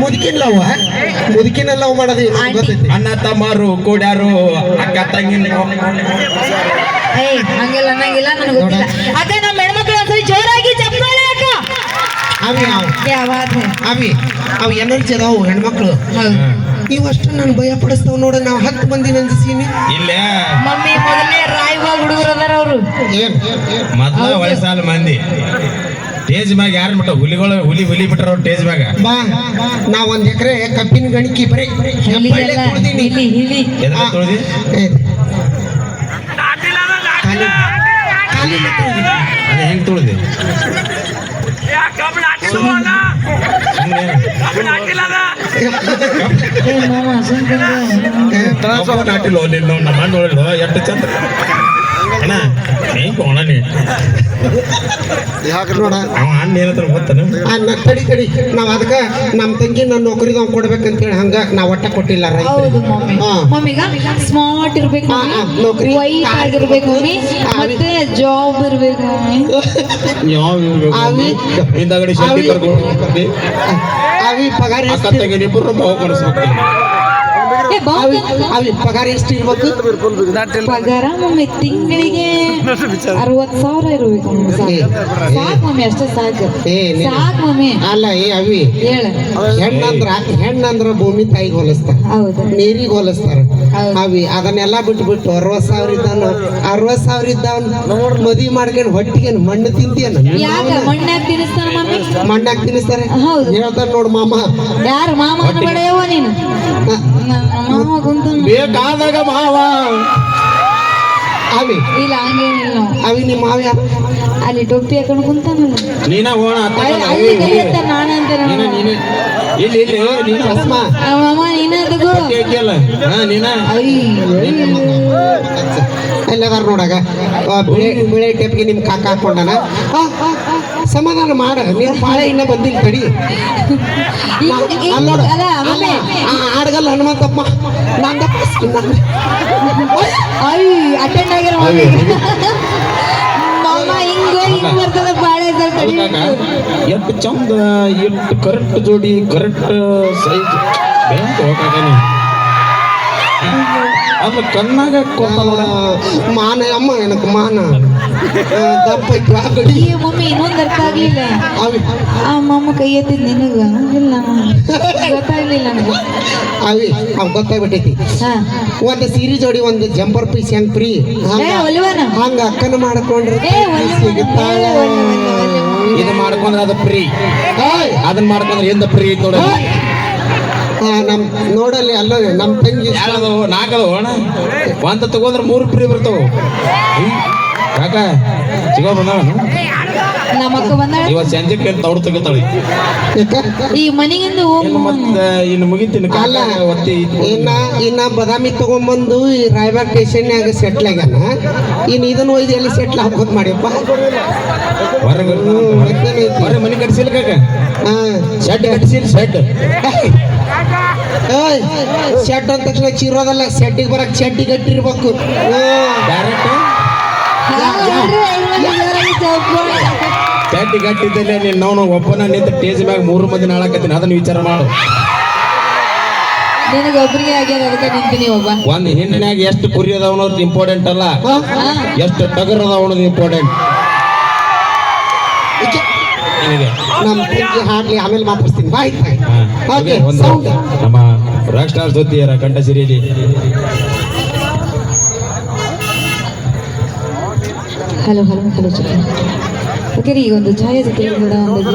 ಮುದುಕಿನ love ಮುದುಕಿನ love ಮಾಡೋದು. ಅಣ್ಣ ತಮ್ಮರು ಕೂಡ್ಯಾರು ಅಕ್ಕ ತಂಗಿನ ಏಯ್ ಹಂಗೆಲ್ಲ ಅನ್ನಂಗಿಲ್ಲ ನನಗೆ ಗೊತ್ತಿಲ್ಲ. ನಮ್ಮ ಹೆಣ್ಮಕ್ಳು ಒಂದ್ಸರಿ ಜೋರಾಗಿ ಚಪ್ಪಾಳೆ ಅಕ್ಕ ಅವಿ. ಅವ್ ಕ್ಯಾ ಬಾತ್ ಹೈ. ಅವಿ ಅವ್ ಎನರ್ಜಿ ಅದಾವು ಹೆಣ್ಮಕ್ಳು ಇವಷ್ಟು ನಾನು ಭಯ ಪಡಿಸ್ತಾವ್ ನೋಡ ನಾವು ಹತ್ತು ಮಂದಿ ನಂದಿಸೀನಿ. ಇಲ್ಲ. ಮಮ್ಮಿ ಮೊದಲನೇ ರಾಯಬಾಗ್ ಹುಡುಗರು ಅದಾರ ಅವರು. ಏನ್? ಮೊದ್ಲ ವಯಸ್ಸಾಲ ಮಂದಿ. ಟೇಜ್ ಮ್ಯಾಗ ಯಾರು ಬಿಟ್ಟ ಹುಲಿಗಳು ಹುಲಿ ಹುಲಿ ಬಿಟ್ಟರು ಟೇಜ್ ಮ್ಯಾಗ? ಬಾ ನಾ ಒಂದ್ ಎಕರೆ ಕಬ್ಬಿನ ಗಣಿಕಿ ಬರೀ. ಹೆಂಗ್ ತುಳಿದಿ? ನಾಟಿಲ್ಲ ನಮ್ಮ ಎಷ್ಟು ಚಂದ. ಅಣ್ಣ ಹೆಂಗ್ ಅಣ್ಣ ನೀ? ನೋಡ? ಅವ ಅಣ್ಣ ಏನಂತ ಗೊತ್ತನ? ಆ, ತಡಿ ತಡಿ. ನಾವು ಅದಕ್ಕೆ ನಮ್ ತಂಗಿ ನನ್ನ ನೌಕರಿದವ್ ಕೊಡ್ಬೇಕಂತೇಳಿ ಹಂಗ ನಾವ್ ಒಟ್ಟ ಕೊಟ್ಟಿಲ್ಲ ಹೌದು ರೈತರಿಗೆ ಮಮ್ಮಿ. ಹಾ. ಮಮ್ಮಿಗ ಸ್ಮಾರ್ಟ್ ಇರ್ಬೇಕು ನೌಕರಿ. ವೈಟ್ ಆಗಿರ್ಬೇಕು ಮಮ್ಮಿ. ಮತ್ತೆ ಜಾಬ್ ಇರ್ಬೇಕು ಮಮ್ಮಿ. ಯಾವ ಅವಿ ಹಿಂದಗಡೆ ಶೆಟ್ಟಿ ಅವಿ- ಕರ್ಕೊಂಡು ಅವಿ ಪಗಾರ ಅಕ್ಕ ತಂಗಿ ಇಬ್ಬರು ಕಳಿಸ್ಬೇಕು. ಏ ಬಾ. ಅವಿ ಅವಿ ಪಗಾರ ಎಷ್ಟು ಇರ್ಬೇಕು? ಪಗಾರ ಮಮ್ಮಿ ತಿಂಗಳಿಗೆ ಅರವತ್ ಸಾವಿರ ಇರ್ಬೇಕು ಸಾಕು. ಮಮ್ಮಿ ಅಷ್ಟೇ ಸಾಕು. ಸಾಕ್ ಮಮ್ಮಿ. ಅಲ್ಲ ಏ ಅವಿ ಹೇಳ. ಹೆಣ್ಣಂದ್ರ ಹೆಣ್ಣಂದ್ರ ಭೂಮಿ ತಾಯಿಗೆ ಹೋಲಿಸ್ತಾರ. ನೀರಿಗೆ ಹೋಲಿಸ್ತಾರ. ಅವಿ ಅದನ್ನೆಲ್ಲ ಬಿಟ್ಟು ಬಿಟ್ಟು ಅರವತ್ ಸಾವಿರ ಇದ್ದಾನ ಅರವತ್ ಸಾವಿರ ಇದ್ದಾವ ಮದಿ ಮಾಡ್ಕೊಂಡು ಹೊಟ್ಟಿಗೆ ಮಣ್ಣು ತಿಂತೀಯನ? ಯಾಕ ಮಣ್ಣಾಗ ತಿನ್ನಿಸ್ತಾನ ಮಣ್ಣಾಗ ತಿನ್ನಿಸ್ತಾರೆ ಹೌದು. ಹೇಳ್ತಾರೆ ನೋಡು ಮಾಮ. ಯಾರು ಮಾಮ ಅನ್ಬೇಡಯವ ನೀನು? ಬೇಕಾದಾಗ ಮಾವ. ಅವಿ ಇಲ್ಲ ಹಂಗೇನಿಲ್ಲ. ಅವಿ ನಿಮ್ಮ ಮಾವ ಯಾರು? ಅಲ್ಲಿ ಟೊಪ್ಪಿ ಹಾಕೊಂಡು ಕುಂತಾನ. ನೀನ ಹೋಣ ನೀನ ನೀನೆ ಇಲ್ಲಿ ಇಲ್ಲಿ ನೀನು. ಭಸ್ಮ. ಮಾಮ ನೀನ ತಗೋ ನೀನ. ಹಾ ನೀನ ಎಲ್ಲದಾರ ನೋಡಾಗ? ಬಿಳಿ ಬಿಳೆ ಬಿಳೆ ಟೇಪ್ಗೆ ನಿಮ್ ಕಾಕ ಹಾಕೊಂಡನ? ಸಮಾಧಾನ ಮಾಡ. ನೀನ್ ಬಾಳೆ ಇನ್ನ ಬಂದಿಲ್ಲ ಕಡಿ ನೋಡ. ಆಡಗಲ್ಲ ಹನುಮಂತಪ್ಪ. ನಂದಪ್ಪ ಅಟೆಂಡ್ ಆಗಿರೋ ತಡಿ. ಎಷ್ಟು ಚಂದ ಎಷ್ಟು ಕರೆಕ್ಟ್ ಜೋಡಿ ಕರೆಕ್ಟ್ ಸೈಜ್ ಬೇಂತ ಹೋಗಾಗನಿ ಅದು ಕಣ್ಣಾಗ ನೋಡ. ಮಾನ ಅಮ್ಮ ಏನಕ್ಕೆ ಮಾನ. ಒಂದ್ ದಪ್ಪ ಐತಿ ಆ ಈ ಮಮ್ಮಿ ಇನ್ನೊಂದ್ ಅರ್ಥ ಆಗ್ಲಿಲ್ಲ. ಅವಿ. ಆ ಮಾಮ ಕೈ ಎತ್ತಿದ್ ನಿನಗ? ಇಲ್ಲ ಗೊತ್ತಾಗ್ಲಿಲ್ಲ ನನಗೆ. ಅವಿ ಅವ್ ಗೊತ್ತಾಗ್ಬಿಟ್ಟೈತಿ. ಒಂದು ಸೀರೆ ಜೋಡಿ ಒಂದು ಜಂಪರ್ ಪೀಸ್ ಹೆಂಗ್ ಫ್ರೀ? ಹಂಗ. ಅಕ್ಕನ ಮಾಡ್ಕೊಂಡ್ರೆ ಸಿಗುತ್ತಾಳ. ಇದು ಮಾಡ್ಕೊಂಡ್ರೆ ಅದು ಫ್ರೀ! ಅದನ್ನ ಮಾಡ್ಕೊಂಡ್ರೆ ಎಂದ ಫ್ರೀ ತೊಡ ನೋಡ. ನಮ್ ನೋಡಲ್ಲಿ ಅಲ್ಲ ನಮ್ ತಂಗಿ ಯಾರದು ನಾಲ್ಕದು ಅಣ್ಣ? ಒಂದ ತಗೊಂಡ್ರೆ ಮೂರು ಫ್ರೀ ಬರ್ತಾವ. ಕಾಕ ಸಿಗೋ ಬಂದವ ನಮ್ಮ ಅಕ್ಕ ಬಂದಾಳ. ಇವತ್ತು ಸಂಜೆಗೆ ತೌಡು ತೆಗಿತಾಳೆ ಈ ಮನೆಗಿಂದ ಇನ್ನು ಹೋಗ್ ಮತ್ತೆ ಇನ್ನು ಮುಗಿತೀನಿ ಕಾಕ ಒತ್ತಿ ಇನ್ನ ಇನ್ನ ಬದಾಮಿ ತಗೊಂಬಂದು ಈ ರಾಯಬಾಗ್ ಸ್ಟೇಷನ್ಯಾಗ ಸೆಟ್ಲ್ ಆಗ್ಯಾನ. ಇನ್ ಇದನ್ನ ಒಯ್ದು ಎಲ್ಲಿ ಸೆಟ್ಲ್ ಹಾಕೋದ್ ಮಾಡಿಯಪ್ಪ? ಹೊರಗೆ ಹೊರಗೆ ಮನೆ ಕಟ್ಸಿಲ್ ಕಾಕ? ಹಾ. ಶೆಡ್ ಕಟ್ಸಿಲ್ಲ ಶೆಡ್ ಶೆಡ್ ಅಂದ ತಕ್ಷಣ ಚೀರೋದಲ್ಲ ಶೆಡ್ಡಿಗೆ ಬರಕ್ ಶೆಡ್ಡಿ ಕಟ್ಟಿರ್ಬೇಕು. ಹಾ. ಡೈರೆಕ್ಟ್ ಶೆಡ್ ಕಟ್ಟಿದ್ದಲ್ಲೇ ನೀನು ನಾವು ಒಬ್ಬನ ನಿಂತ ಟೇಜ್ ಮ್ಯಾಗ ಮೂರು ಮಂದಿ ನಾಳಕತ್ತೀನಿ. ಅದನ್ನ ವಿಚಾರ ಮಾಡು. ನಿನಗೆ ಒಬ್ರಿಗೆ ಆಗ್ಯದ ಅದಕ್ಕೆ ನಿಂತೀನಿ ಒಬ್ಬ. ಒಂದ್ ಹೆಣ್ಣಿನಾಗ ಎಷ್ಟು ಕುರಿ ಅದಾವ ಅನ್ನೋದು ಇಂಪಾರ್ಟೆಂಟ್ ಅಲ್ಲ. ಎಷ್ಟು ಟಗರ್ ಅದಾವ ಅನ್ನೋದು ಇಂಪಾರ್ಟೆಂಟ್ ನಿನಗೆ ನಮ್ ತಂಗಿ ಹಾಡ್ಲಿ ಆಮೇಲೆ ಮಾತಾಡ್ತೀನಿ ಬಾಯ್. ಓಕೆ ಒಂದು ಸೌಂಡ್ ನಮ್ಮ ರಾಕ್ ಸ್ಟಾರ್ ಜೊತೆಯರ ಕಂಠ ಸಿರಿಯಲ್ಲಿ. ಹಲೋ ಹಲೋ ಹಲೋ ಓಕೆ ರೀ ಈಗ ಒಂದು ಛಾಯಾಚಿತ್ರ ಕೂಡ ಒಂದು